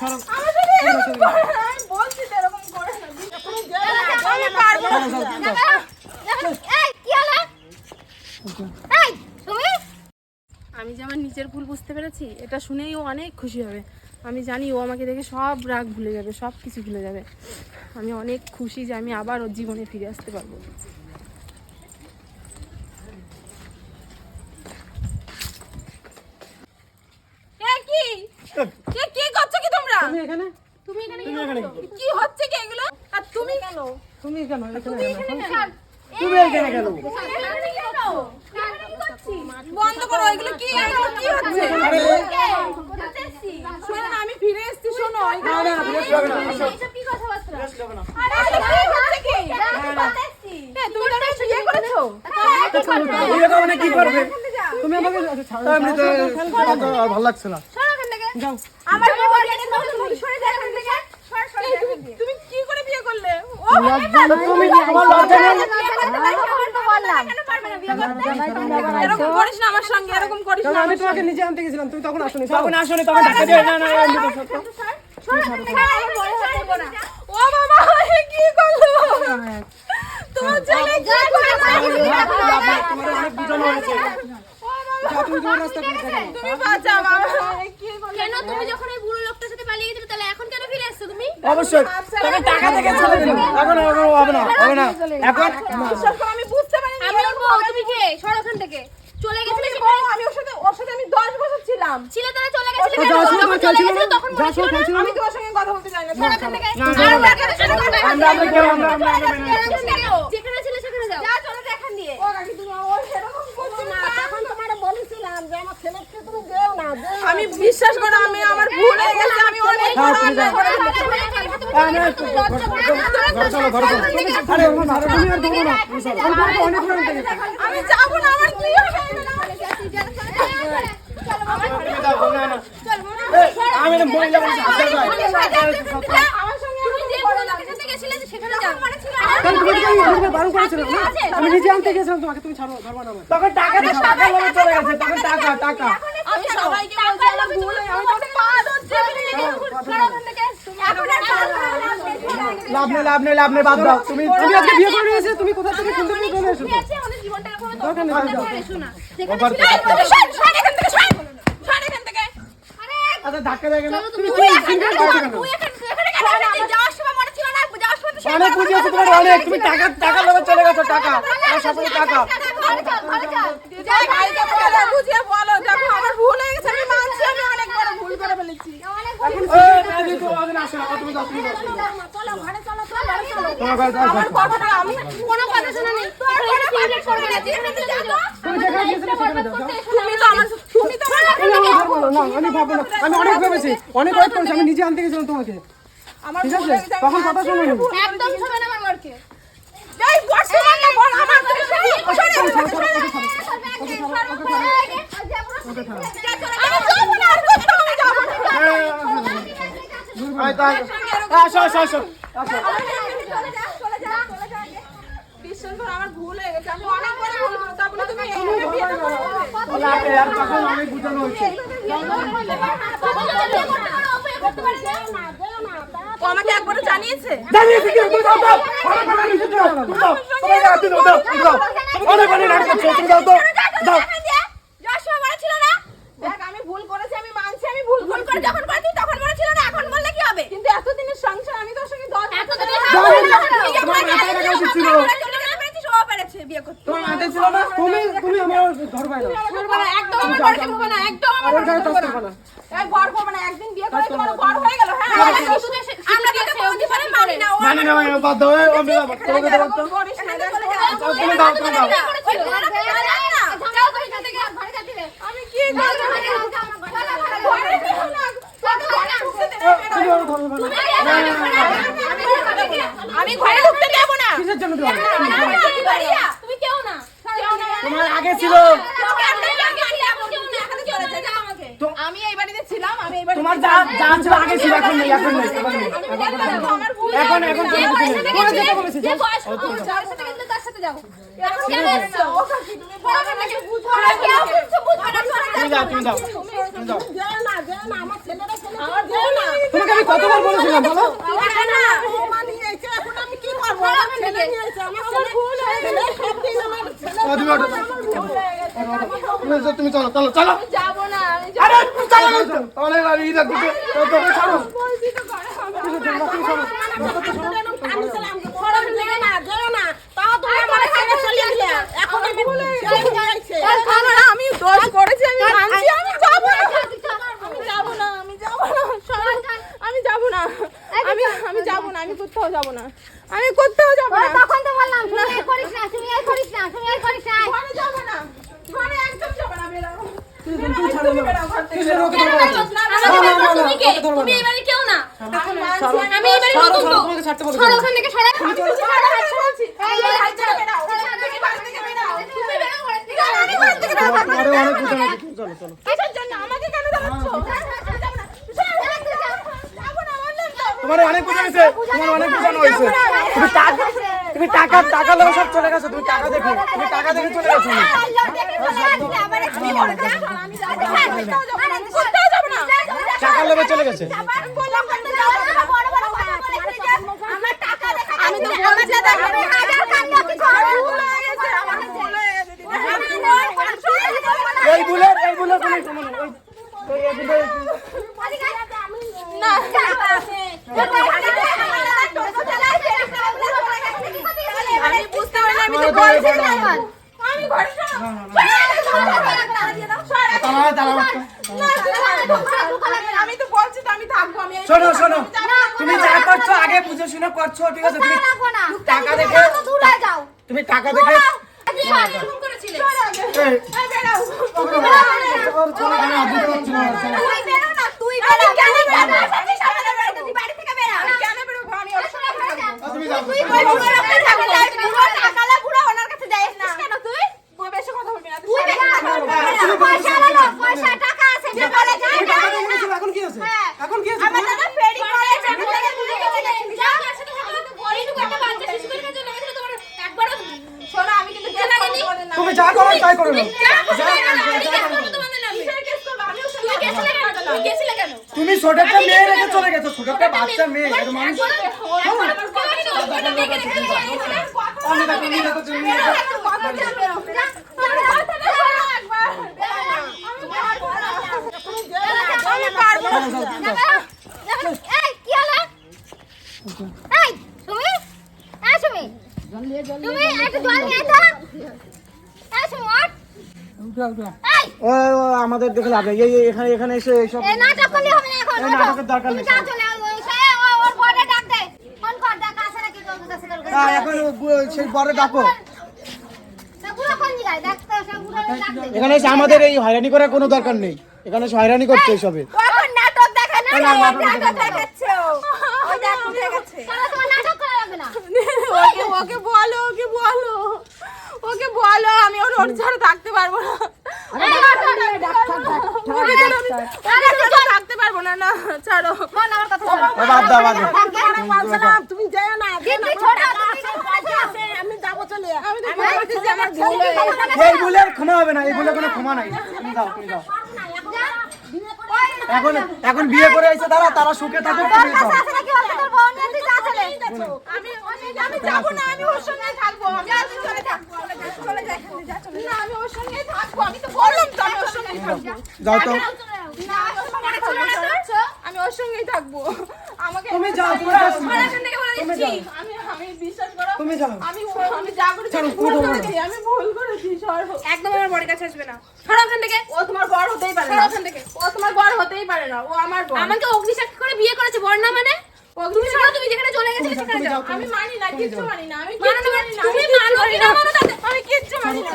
আমি বলছি তো এরকম করে না। তুমি যেও না, আমি পারব না। এই কি হলো? এই তুমি? আমি যে আমার নিজের ভুল বুঝতে পেরেছি এটা শুনেই ও অনেক খুশি হবে। আমি জানি ও আমাকে দেখে সব রাগ ভুলে যাবে সব কিছু ভুলে যাবে। আমি অনেক খুশি যে আমি আবার ওর জীবনে ফিরে আসতে পারব এ কি? কে কি করছ কি তোমরা? তুমি এখানে তুমি এখানে তুমি এখানে কি? হচ্ছে কি এগুলো? আর তুমি কেন? তুমি কেন এখানে কেন? তুমি এখানে কেন এখানে কি হলো? বন্ধ করো এগুলো কি এগুলো কি হচ্ছে? শোনো আমি ফিরে এসেছি শোনো এইসব কি কথাবার্তা? আরে আরে, কি হচ্ছে তুমি তো আমাকে বিয়ে করেছ বিয়ে করবে কি করবে তুমি আমাকে ছাড়ো ভালো লাগছে না। যাও আমার আমি তোমাকে নিজে আনতে গেছিলাম তুমি তখন আসোনি তখন আসোনি তখন না না। ও বাবা কি করল তোমার ছেলে কি করল তুমি বাঁচাও বাবা এ কি করল কেন তুমি যখন এই বুড়ো সাথে পালিয়ে গেছিলে তাহলে এখন কেন ফিরে এসছো তুমি? অবশ্যই। তবে টাকা থেকে ছেড়ে দিন এখন এখন হবে না হবে না। এখন আমি বুঝতে পারিনি আমি বউ তুমি কে? সর ওখান থেকে। চলে গেছিলে বলো, আমি ওর সাথে ওর সাথে আমি 10 বছর ছিলাম। ছিলে তারা চলে গেছিলে তো কেন? যাওয়ার সময় যখন তোমার চলে গেছিলে তখন যাওয়ার ছিল না? আমি তোমার সঙ্গে কথা বলতে চাই না। সর ওখান থেকে। না, আর না, ওকে সাথে কথা বলবে না। আমরা আমরা কেউ আমরা আমরা আমরা মেনে নিচ্ছি। যেখানে ছিলে সেখানে যাও। যা চলে যা দিয়ে। ও কাকি তুমি ও এরকম করছ না তখন তোমারে বলেছিলাম যে আমার ছেলেকে আমি বিশ্বাস করো আমি আমার ভুল হয়ে গেছে আমি অনেক বড় অন্যায়। আমি যাব না আমার কি হবে? না, না। আমি মহিলা মানুষ, চল যাই। আমার সঙ্গে তুমি যে বুড়ো লোকের সাথে গেছিলে সেখানে যাও। কারণ তুমি তো এই আমাকে বারণ করেছিলে আমি নিজে আনতে গেছিলাম তোমাকে তুমি ছাড়ো ধরবা না তখন টাকা তো টাকা চলে গেছে তখন টাকা টাকা। আমি সবাইকে বলছি আমার ভুল আমি তোকে পা লাভ নেই লাভ নেই লাভ নেই। বাদ দাও। তুমি তুমি আজকে বিয়ে করে নিয়েছো তুমি কোথা থেকে চলে এসেছ আচ্ছা ধাক্কা দেয় কেন? তুমি কি সিঙ্গেল করছ কেন? অনেক পুঁজি আছে তোমার অনেক। তুমি টাকা টাকা লোভে চলে গেছো টাকা। আমার সাথে টাকা আমি অনেক ভেবেছি অনেক ওয়েট করেছি আমি নিজে আনতে গেছিলাম তোমাকে ঠিক আছে তখন কথা শোনো আমি ভুল একদম করেছি। না আমার না না না। আসো আসো আসো হয়ে করেছি। আমাকে একবারে জানিয়েছে? জানিয়েছি কি? অনেক অনেক অনেক নাটক তুমি দাও তো দাও দেখ আমি ভুল করেছি আমি মানছি আমি ভুল ভুল করে যখন করেছি তখন মনে ছিল না এখন বললে কি হবে কিন্তু এতদিনের সংসার আমি তোর সঙ্গে দশ এতদিনের তোমার মাথায় রাখা উচিত ছিল বিয়ে করতে তোমার মাথায় ছিল না তুমি তুমি আমার ঘর বাইরে একদম আমার ঘরে ঢুকবে না একদম আমার ঘরে করবে না। এই ঘর করবে না একদিন বিয়ে করে তোমার ঘর হয়ে গেল হ্যাঁ আমরা তোকে কোনোদিন পরে মানি না ও মানি না মানি বাদ দাও। এই আমি দাও তুমি দাও তুমি দাও আমি কি করব ঘরে ঢুকো না তুমি আমার ঘর বাইরে আমি ঘরে ঢুকতে দেব না কিসের জন্য দেবো তুমি কেউ না তোমার আগে ছিল আমি এই বাড়িতে ছিলাম আমি এই বাড়িতে তোমার যা যা ছিল আগে ছিল এখন নেই এখন নেই। এখন এখন বলেছি কেন যেও। না তোমাকে কতবার বলেছিলাম বলো? তুমি চলো চলো চলো আমি দোষ করেছি আমি আমি যাব না যাব না আমি যাব না। আমি যাব না আমি আমি যাব না, আমি কোথাও যাব না। আমি কোথাও যাব না। তখন তো বললাম তুমি এই করিস না তুমি এই করিস না তুমি এই করিস না। ঘরে যাব না। ঘরে একদম যাব না। বেরাও। তোমার অনেক বুঝে গেছে তোমার অনেক বোঝানো হয়েছে। তুমি টাকা তুমি টাকা টাকা লোক সব চলে গেছো তুমি টাকা দেখে তুমি টাকা দেখে চলে গেছো। টাকা লোভে চলে গেছে। আমি তো বলছি আমি হাজার কান্না কিছু হবে না। এই বুলের এই বুলের কোনো সময় নেই। ওই- ওই এই বুলের না আমি বুঝতে পারলাম আমি তো তোমার তো বলছি এই বলো। আমি ঘরে যাব। দাঁড়াও, দাঁড়াও। আমি তো বলছি তো আমি থাকব আমি এই- শোনো শোনো তুমি যা করছ আগে বুঝে শুনে করছ ঠিক আছে তুমি টাকা দেখে তুমি টাকা দেখে এই, ওর কোনো এখানে অদ্ভুত হচ্ছিল না, চলো। কেন বেরোবো? আমি ওর সঙ্গে থাকব। আ, তুমি যাও তুই বেশি কথা বলবি না তুই সরে যা। পয়সা টাকা আছে যে বলে যা তুমি টাকা দিয়ে নিয়েছিলে, এখন কি আছে এখন কি আছে আমার তোমার? দাদা ফেরি করে চাকরি থেকে ঘুরে গেছে যা আছে তো এইটুকু একটা বাচ্চা শিশু করে কাছে লেগেছিল তোমার একবারও শোনো, আমি কিন্তু কেস করব তোমাদের নামে। তুমি যা করো তাই করো না যা করো না আমি কেস করব তোমাদের নামে কিসের কেস করব? আমি ওর তুই সঙ্গে গেছিলে কেন তুই গেছিলে কেন তুমি ছোট একটা মেয়ে রেখে চলে গেছো ছোট একটা বাচ্চা মেয়ে এটা মানুষ তুমি তুমি তুমি একটু জল নিয়ে আমাদের দেখে লাভ এই, এখানে এখানে এসে এইসব এই নাটক করলে হবে না এখন নাটকের দরকার নেই। তুমি যাও চলে আও, ওই সে ও- ওর বড়ে ডাক দে ফোন কর ডাক আসে নাকি তোর কাছে তোর কাছে হ্যাঁ, এখন সেই বড় ডাকো। এসে আমাদের এই হয়রানি করার কোনো দরকার নেই। এখানে এসে হয়রানি করছে এইসবে ওকে ওকে বলো ওকে বলো। ওকে বলো আমি ওর ওর ছাড়া থাকতে পারব না। থাকতে পারব না না ছাড়ো। কোন আমার কথা বাদ দাও বাদ দাও তুমি যেও না যেও না, দিদি, আমার ছোট, টাকা তুমি আছে, কেন পয়সা আছে, আমি যাব চলে আমি তো আমি বলছি যে আমার ভুল এই বুলের ক্ষমা হবে না এই বুলের কোনো ক্ষমা নাই। তুমি দাও তুমি দাও এখন এখন বিয়ে করে এসে তারা তারা সুখে তুমি থেকে, যা চলে। যা। না আমি ওর সঙ্গেই থাকব। আমি তো বললাম তো আমি ওর সঙ্গেই থাকব। যাও তো। আমি ওর সঙ্গেই থাকব। আমাকে তুমি যাও তুমি তুমি যাও। আমি আমি যা করেছি আমি ভুল করেছি আমি ভুল করেছি সরো। একদম আমার বড় কাছে আসবে না। সরো ওখান থেকে। ও তোমার বড় হতেই পারে সরো ওখান থেকে। ও তোমার বড় হতেই পারে না ও আমার বড় আমাকে অগ্নিসাক্ষী করে বিয়ে করেছে বড় না মানে? তুমি সরো তুমি যেখানে চলে গেছিলে সেখানে যাও। আমি মানি না কিচ্ছু মানি না আমি মানো না, মানি না তুমি মানো কি না না। মানো তাতে? আমি কিচ্ছু মানি না।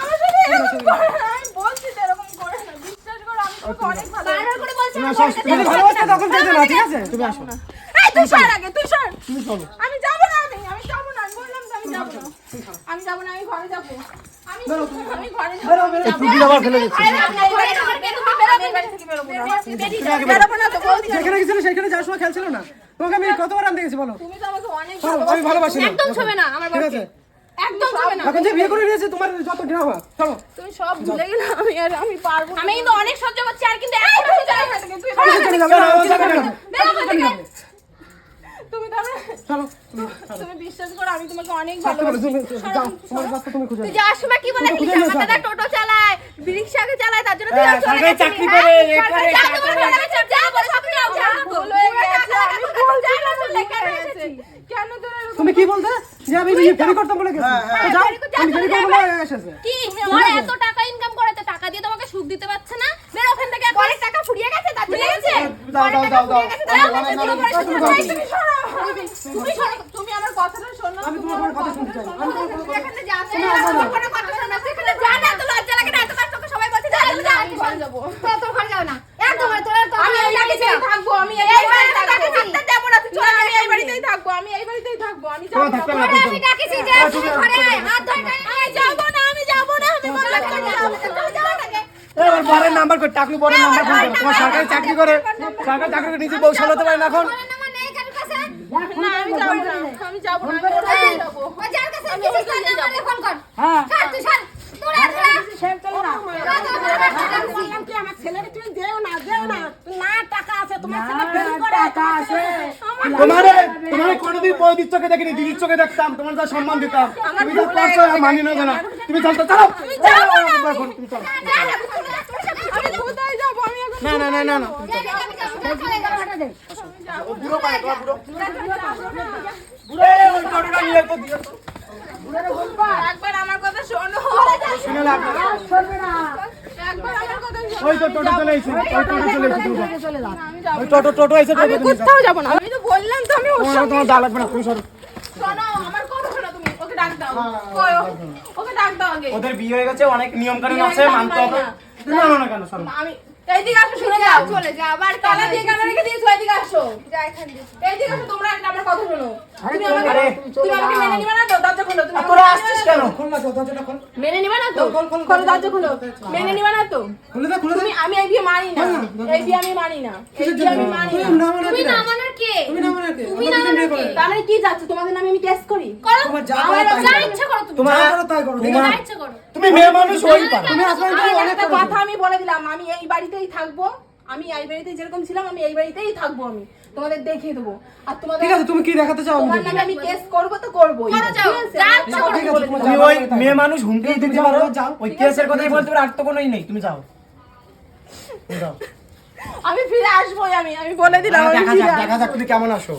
আমার সাথে এরকম করে না আমি বলছি এরকম করে না বিশ্বাস করো আমি তোমাকে অনেক ভালো বারবার করে বলছি তুমি আসো তুমি ভালোবাসা তখন যেতে না ঠিক আছে? তুমি আসো। এই তুই সর আগে তুই সর। তুমি চলো আমি যাব না আমি আমি যাব না আমি বললাম তো আমি যাব না। আমি ঘরে যাব। আমি ঘরে যাব। সেখানে যাওয়ার সময় খেলছিল না? তোমাকে আমি কতবার আনতে গেছি বলো? তুমি তো আমাকে অনেক আমি ভালোবাসি। একদম ছবে না আমার ঠিক আছে। একদম হবে না। এখন যে বিয়ে করে নিয়েছে তোমার যত ড্রামা চলো। তুমি সব ভুলে গেলে আমি আর আমি পারব আমি কিন্তু অনেক সহ্য করছি আর কিন্তু চলে যাবে না, যাবে তুমি তুমি বিশ্বাস করো আমি তোমাকে অনেক ভালোবাসি। তুই যাওয়ার সময় কি বলেছিলি আমার দাদা টোটো চালায় রিক্সাকে চালায় তার জন্য তুই হ্যাঁ, চাকরি হ্যাঁ? করে, হয়ে তুমি কি বলতে? যে আমি ফেরি করতাম বলে গেছি। যাও আমি ফেরি যাও, বলে এসেছে কি? তোমার এত টাকা ইনকাম করে টাকা দিয়ে তোমাকে সুখ দিতে পারছে না? বের ওখান থেকে টাকা ফুরিয়ে গেছে তার জন্য গেছে। দাও, দাও, দাও, দাও। তুমি সরো তুমি আমার কথাটা শোনো আমি তোমার কোনো কথা শুনতে চাই না। আমি তোমার কোনো কথা- এখানে যা তোমার কোনো কথা শোনা সেখানে যা না তো লজ্জা লাগে না এত কষ্ট করে সবাই বলছে যা যা আমি ঘরে যাব। তো তোর ঘরে যাও না তোর আমি এই বাড়িতেই থাকব আমি এই বাড়িতে থাকতে দেবো না তুই আমি এই বাড়িতেই থাকব আমি এই বাড়িতেই থাকব আমি যাব না। আমি ডাকিছি যে তুমি ঘরে আয় হাত ধরে টানি আমি যাব না আমি যাব না আমি বললাম না তুমি যাও বরের নাম্বার করে টাকলু বরের নাম্বার করো তোমার সরকারি চাকরি করে সরকারি চাকরি করে নিজে বউ পারে না এখন ঘরে নাম্বার নেই কারোর কাছে না আমি যাব না। আমি যাব না আমি ওর বাড়িতেই যার কাছে কিছু তার নাম্বারে ফোন কর। হ্যাঁ। তুই ছাড়। তোর আর বললাম কি আমার ছেলেকে তুমি দেও না দেও না। না টাকা আছে তোমার ছেলে ফেল করে। টাকা আছে। তোমারে তোমারে কোনোদিন বৌদির চোখে দেখিনি দিদির চোখে দেখতাম তোমার যা সম্মান দিতাম। তুমি যা করছ আর মানি না জানা। তুমি চলতো চলো। তুমি চলো। আমি কোথায় যাব? আমি না না না না না বুড়ে ওই টোটোটা নিয়ে তো দিয়ে একবার আমার কথা শোনো। শুনে লাভ নেই। একবার আমার কথা শোনো। ওই তো টোটো চলে এসেছে ওই টোটো চলে এসেছে তুমি ওই টোটো টোটো এসে আমি কোথাও যাব না। আমি তো বললাম তো আমি ওর তোমার সঙ্গে তোমার যা লাগবে না তুমি সরো। শোনো আমার কথা শোনো তুমি। ওকে ডাক দাও। কই ওকে ডাক দাও আগে। ওদের বিয়ে হয়ে গেছে অনেক নিয়ম কানুন আছে মানতে হবে। মানো না কেন সরো। আমি এইদিকে আসো শুনে যাও। চলে যা আবার তালা দিয়ে কেন রেখে দিয়েছ এইদিকে আসো। যা এখান দিয়ে এইদিকে আসো তোমরা একটা আমার কথা শোনো। তুমি আমাকে তুমি আমাকে মেনে নিবে না তো? দরজা খোলো তুমি তোরা আসছিস কেন নিবে না তো? খোল না তো, দরজাটা খোল। মেনে নিবে না তো? খোল, খোল, খোলো দরজা খোলো। মেনে নিবে না তো? খুলে দে খুলে দে। তুমি আমি এই বিয়ে মানি না। এই বিয়ে আমি মানি না। এই বিয়ে আমি মানি না। তুমি কি? না মানার কে? তুমি না কি? তুমি না দুজন বিয়ে কি? তার কি যাচ্ছে? তোমাদের নামে আমি টেস্ট করি? তোমার যা। ইচ্ছা তুমি। তোমার করো তাই করো। ঠিক যা ইচ্ছা করো। তুমি মেয়ে মানুষ হই পারো। তুমি আসলে অনেক কথা আমি বলে দিলাম। আমি এই বাড়িতেই থাকব। আমি এই বাড়িতে যেরকম ছিলাম আমি এই বাড়িতেই থাকব আমি। তোমাদের দেখিয়ে দেবো। আর তোমাদের ঠিক আছে তুমি কি দেখাতে চাও আমি তোমার নামে আমি কেস করব তো করব। তুমি ওই মেয়ে মানুষ হুমকি দিতে পারো? যাও। ওই কেসের কথাই বলতে পারো আর তো কোনোই নেই। তুমি যাও। আমি ফিরে আসব আমি আমি বলে দিলাম দেখা যাক দেখা যাক তুমি কেমন আসো